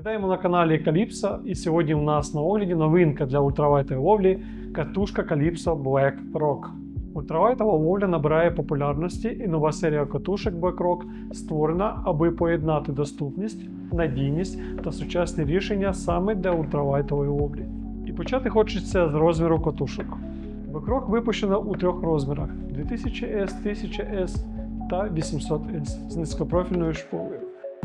Вітаємо на каналі Calypso і сьогодні у нас на огляді новинка для ультралайтової ловлі катушка Calypso Black Rock. Ультралайтова ловля набирає популярності і нова серія катушок Black Rock створена, аби поєднати доступність, надійність та сучасні рішення саме для ультралайтової ловлі. І почати хочеться з розміру катушок. Black Rock випущено у трьох розмірах: 2000S, 1000S та 800S з низькопрофільною шпулею.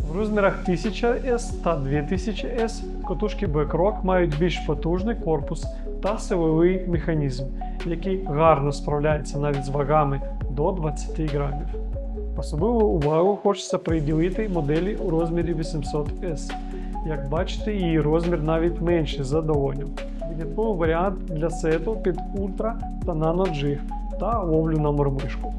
В розмірах 1000S та 2000S катушки BlackRock мають більш потужний корпус та силовий механізм, який гарно справляється навіть з вагами до 20 грамів. Особливу увагу хочеться приділити моделі у розмірі 800S. Як бачите, її розмір навіть менший за долоню. Винятковий варіант для сету під ультра та нано джиг та ловлю на мормишку.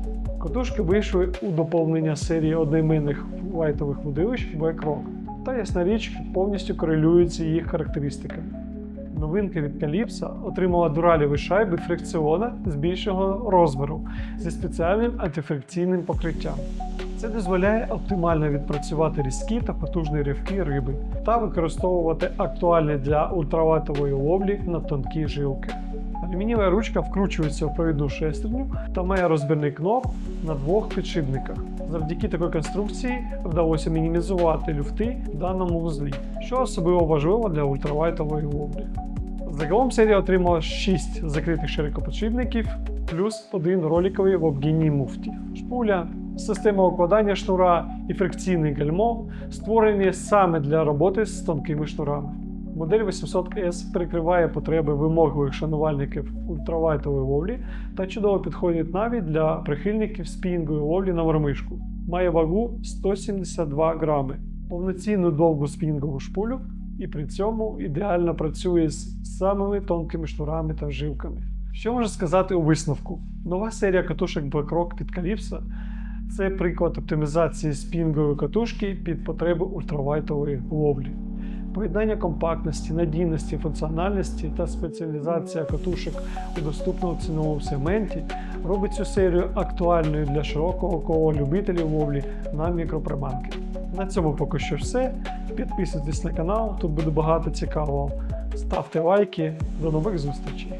Катушки вийшли у доповнення серії одноіменних лайтових водилищ BlackRock, та ясна річ повністю корелюються їх характеристиками. Новинка від Calypso отримала дураліві шайби фрикціона з більшого розміру зі спеціальним антифрикційним покриттям. Це дозволяє оптимально відпрацювати різкі та потужні ривки риби та використовувати актуальні для ультралайтової ловлі на тонкі жилки. Алюмінієва ручка вкручується в провідну шестерню та має розбірний кноп на двох підшипниках. Завдяки такій конструкції вдалося мінімізувати люфти в даному вузлі, що особливо важливо для ультралайтової ловлі. Загалом серія отримала 6 закритих широкоподшипників плюс один роликовий в обгінній муфті. Шпуля, система укладання шнура і фрикційний гальмо створені саме для роботи з тонкими шнурами. Модель 800S перекриває потреби вимогливих шанувальників ультралайтової ловлі та чудово підходить навіть для прихильників спінінгової ловлі на мормишку. Має вагу 172 грами, повноцінну довгу спінінгову шпулю і при цьому ідеально працює з самими тонкими шнурами та вжилками. Що можна сказати у висновку? Нова серія катушок BlackRock під Calypso – це приклад оптимізації спінінгової катушки під потреби ультралайтової ловлі. Поєднання компактності, надійності, функціональності та спеціалізація катушок у доступному ціновому сегменті робить цю серію актуальною для широкого кола любителів ловлі на мікроприманки. На цьому поки що все. Підписуйтесь на канал, тут буде багато цікавого. Ставте лайки. До нових зустрічей!